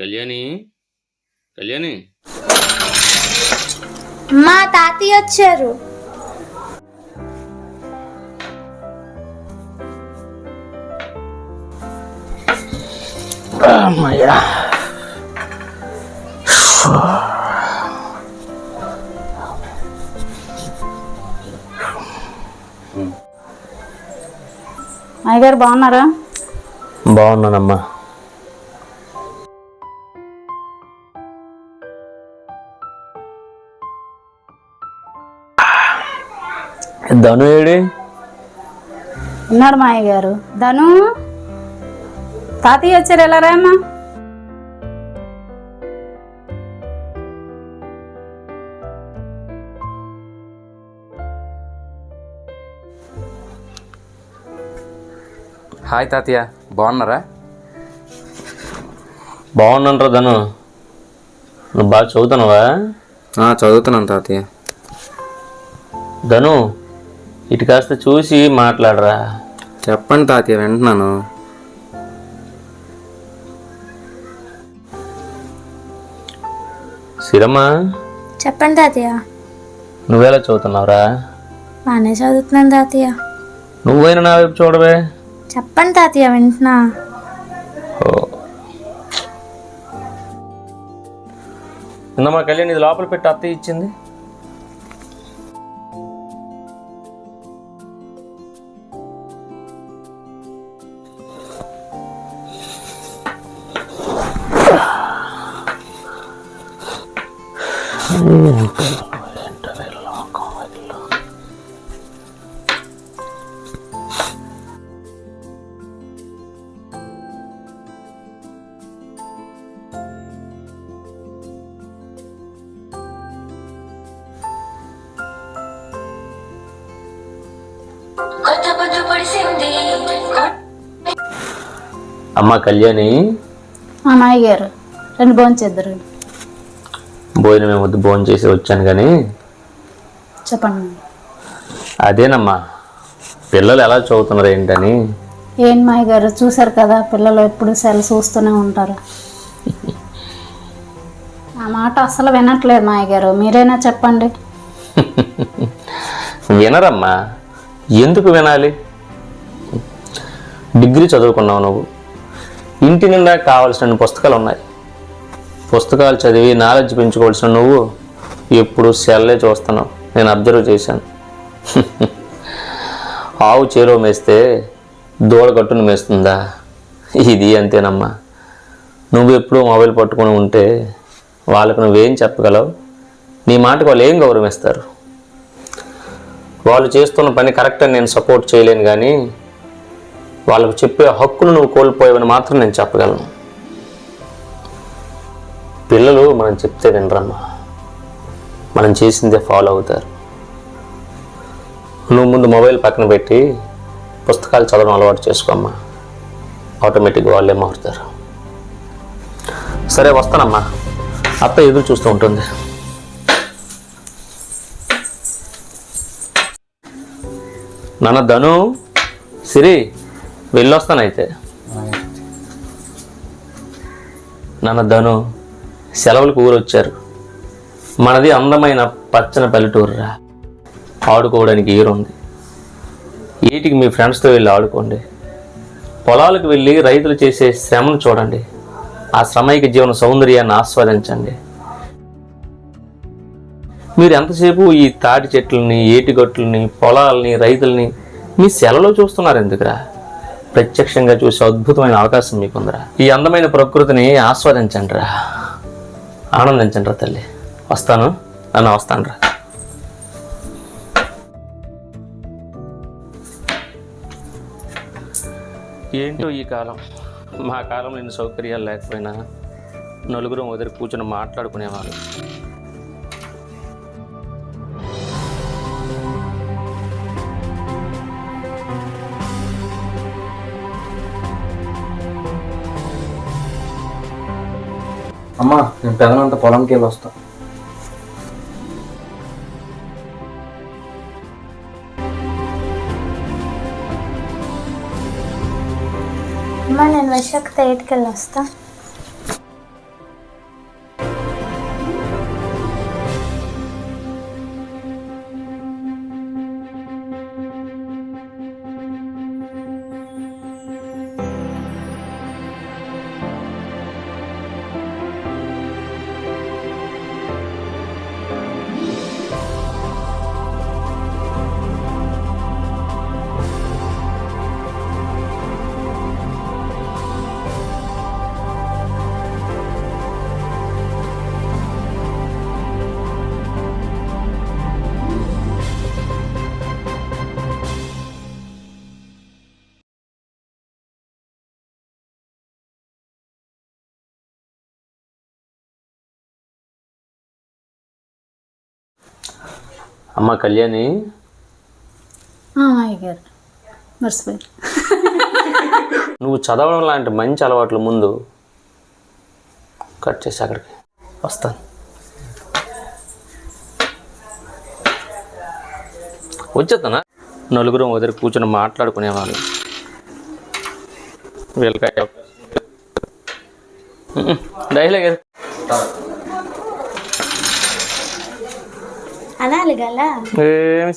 కళ్యాణి? కళ్యాణి? మా తాతయ్య వచ్చారు. అమ్మయ్యా. అయ్యగారు బాగున్నారా? బాగున్నానమ్మా. ధను ఏడి? ఉన్నాడు మా అయ్యగారు ధను? తాతయ్య వచ్చారు ఎలా రామ్మా హాయ్ తాతయ్య బాగున్నారా? బాగున్నాను ధను. నువ్వు బాగా చదువుతున్నావా? ఆ, చదువుతున్నాను తాతయ్య. ధను ఇటు కాస్త చూసి మాట్లాడరా. చెప్పండి తాతయ్య వింటున్నాను. సిరమ్మ చెప్పండి తాతయ్య. నువ్వెలా చదువుతున్నావురా? బాగానే చదువుతున్నాను తాతయ్య. నువ్వైనా నా వైపు చూడవే. చెప్పండి తాతయ్య వింటున్నా. ఓ. ఇందమ్మా కళ్యాణ్ ఇది లోపల పెట్టి అత్తయ్య ఇచ్చింది. అమ్మ కళ్యాణి. మా అయ్యగారు రెండు భోంచేద్దరు భోజనం ఏమొద్దు భోజనం చేసి వచ్చాను కానీ. చెప్పండి. అదేనమ్మా పిల్లలు ఎలా చదువుతున్నారు ఏంటని? ఏం మా అయ్యగారు చూశారు కదా పిల్లలు ఎప్పుడు సెల్ చూస్తూనే ఉంటారు. ఆ మాట అస్సలు వినట్లేదు మా అయ్యగారు మీరైనా చెప్పండి. వినరమ్మా ఎందుకు వినాలి? డిగ్రీ చదువుకున్నావు నువ్వు. ఇంటి నిండా కావాల్సిన పుస్తకాలు ఉన్నాయి పుస్తకాలు చదివి నాలెడ్జ్ పెంచుకోవాల్సిన నువ్వు ఎప్పుడు సెల్లే చూస్తున్నావు. నేను అబ్జర్వ్ చేశాను. ఆవు చేలో మేస్తే దూడ కట్టును మేస్తుందా? ఇది అంతేనమ్మా. నువ్వు ఎప్పుడూ మొబైల్ పట్టుకొని ఉంటే వాళ్ళకు నువ్వేం చెప్పగలవు? నీ మాటకు వాళ్ళు ఏం గౌరవిస్తారు? వాళ్ళు చేస్తున్న పని కరెక్ట్ అని నేను సపోర్ట్ చేయలేను కానీ వాళ్ళకు చెప్పే హక్కును నువ్వు కోల్పోయావని మాత్రం నేను చెప్పగలను. పిల్లలు మనం చెప్తే వినరమ్మా. మనం చేసిందే ఫాలో అవుతారు. నువ్వు ముందు మొబైల్ పక్కన పెట్టి పుస్తకాలు చదవడం అలవాటు చేసుకోమ్మా. ఆటోమేటిక్గా వాళ్ళే మారుతారు. సరే వస్తానమ్మా. అత్త ఎదురు చూస్తూ ఉంటుంది. నాన్న ధను సిరి వెళ్ళొస్తానైతే. నాన్న ధను. సెలవులకు ఊరొచ్చారు. మనది అందమైన పచ్చని పల్లెటూరురా. ఆడుకోవడానికి ఈరుంది ఏటికి మీ ఫ్రెండ్స్తో వెళ్ళి ఆడుకోండి. పొలాలకు వెళ్ళి రైతులు చేసే శ్రమను చూడండి. ఆ శ్రమైక జీవన సౌందర్యాన్ని ఆస్వాదించండి. మీరు ఎంతసేపు ఈ తాటి చెట్లని ఏటిగట్లని పొలాలని రైతుల్ని మీ సెలలో చూస్తున్నారు ఎందుకురా? ప్రత్యక్షంగా చూసే అద్భుతమైన అవకాశం మీకుందిరా. ఈ అందమైన ప్రకృతిని ఆస్వాదించండి రా ఆనందించండి రా తల్లి. వస్తాను. నన్ను వస్తాను రా. ఏంటో ఈ కాలం? మా కాలంలో ఎన్ని సౌకర్యాలు లేకపోయినా నలుగురం వదిలి కూర్చొని మాట్లాడుకునేవాళ్ళు. అమ్మా నేను పెదనంత పొలంకి వెళ్ళి వస్తా. అమ్మ నేను వచ్చాక తేటికి వెళ్ళి వస్తా. అమ్మ కళ్యాణి. మర్చిపోయి నువ్వు చదవడం లాంటి మంచి అలవాట్ల ముందు కట్ చేసి అక్కడికి. వస్తాను. వచ్చేస్తానా? నలుగురు దగ్గర కూర్చొని మాట్లాడుకునేవాళ్ళు. వీళ్ళకి డైలాగ్ అనాలి గల ఏమి